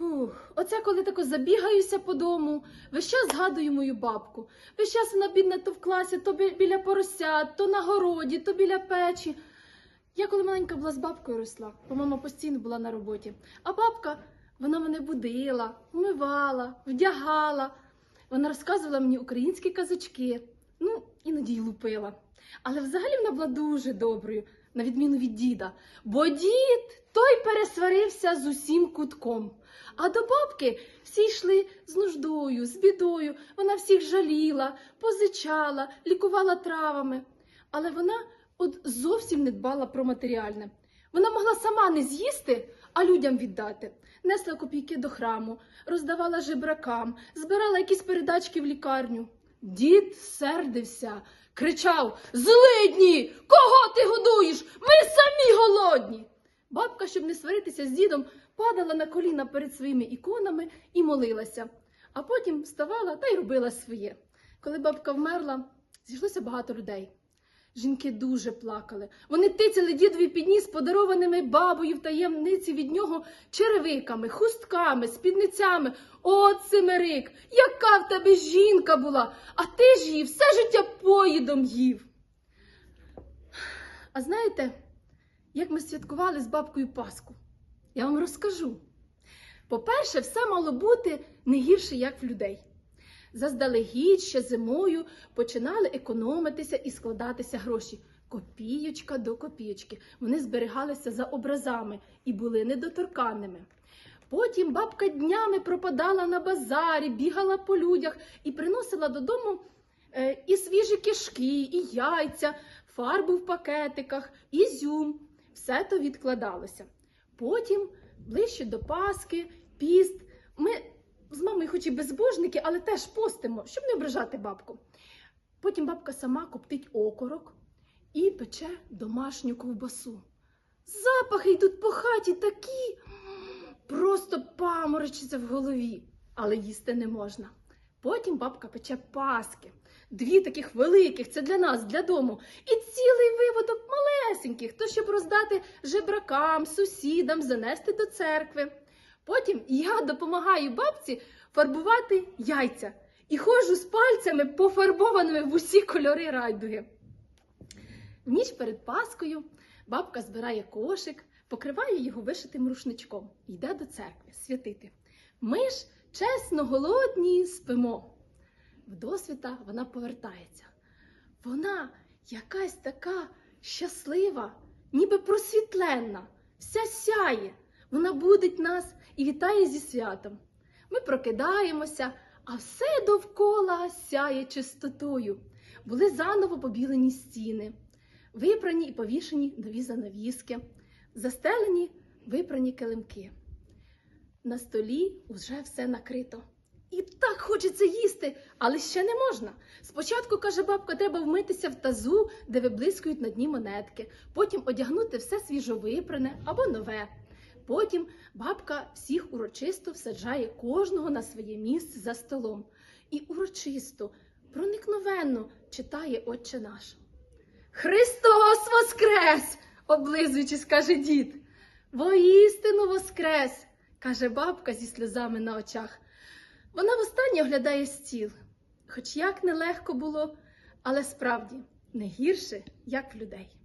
Фух, оце коли тако забігаюся по дому, весь час згадую мою бабку. Весь час вона бідна то в класі, то біля поросят, то на городі, то біля печі. Я коли маленька була з бабкою росла, бо мама постійно була на роботі. А бабка, вона мене будила, вмивала, вдягала. Вона розказувала мені українські казочки, ну, іноді й лупила. Але взагалі вона була дуже доброю, на відміну від діда. Бо дід той пересварився з усім кутком. А до бабки всі йшли з нуждою, з бідою. Вона всіх жаліла, позичала, лікувала травами. Але вона от зовсім не дбала про матеріальне. Вона могла сама не з'їсти, а людям віддати. Несла копійки до храму, роздавала жебракам, збирала якісь передачки в лікарню. Дід сердився, кричав: Злидні! Кого ти годуєш? Ми самі голодні. Бабка, щоб не сваритися з дідом, падала на коліна перед своїми іконами і молилася, а потім вставала та й робила своє. Коли бабка вмерла, зійшлося багато людей. Жінки дуже плакали. Вони тицяли дідові підніс подарованими бабою в таємниці від нього черевиками, хустками, спідницями. О, Цимерик, яка в тебе жінка була, а ти ж її все життя поїдом їв. А знаєте, як ми святкували з бабкою Пасху? Я вам розкажу. По-перше, все мало бути не гірше, як в людей. Заздалегідь ще зимою починали економитися і складатися гроші. Копієчка до копієчки. Вони зберігалися за образами і були недоторканними. Потім бабка днями пропадала на базарі, бігала по людях і приносила додому е, і свіжі кишки, і яйця, фарбу в пакетиках, ізюм. Все то відкладалося. Потім, ближче до Паски, піст, ми з мамою, хоч і безбожники, але теж постимо, щоб не ображати бабку. Потім бабка сама коптить окорок і пече домашню ковбасу. Запахи йдуть по хаті такі, просто паморочиться в голові, але їсти не можна. Потім бабка пече паски, дві таких великих, це для нас, для дому, і цілий виводок малесеньких, то щоб роздати жебракам, сусідам, занести до церкви. Потім я допомагаю бабці фарбувати яйця і ходжу з пальцями, пофарбованими в усі кольори райдуги. Ніч перед Паскою бабка збирає кошик, покриває його вишитим рушничком йде до церкви святити. Ми ж чесно голодні спимо. В досвіта вона повертається. Вона якась така щаслива, ніби просвітленна, вся сяє. Вона будить нас і вітає зі святом. Ми прокидаємося, а все довкола сяє чистотою. Були заново побілені стіни, випрані і повішені нові занавіски, застелені випрані килимки. На столі вже все накрито. І так хочеться їсти, але ще не можна. Спочатку, каже бабка, треба вмитися в тазу, де виблискують на дні монетки, потім одягнути все свіжовипране або нове. Потім бабка всіх урочисто всаджає кожного на своє місце за столом і урочисто, проникновенно читає Отче наш. Христос Воскрес! облизуючись, каже дід. Воістину Воскрес! каже бабка зі сльозами на очах. Вона востаннє оглядає стіл. Хоч як нелегко було, але справді не гірше, як людей.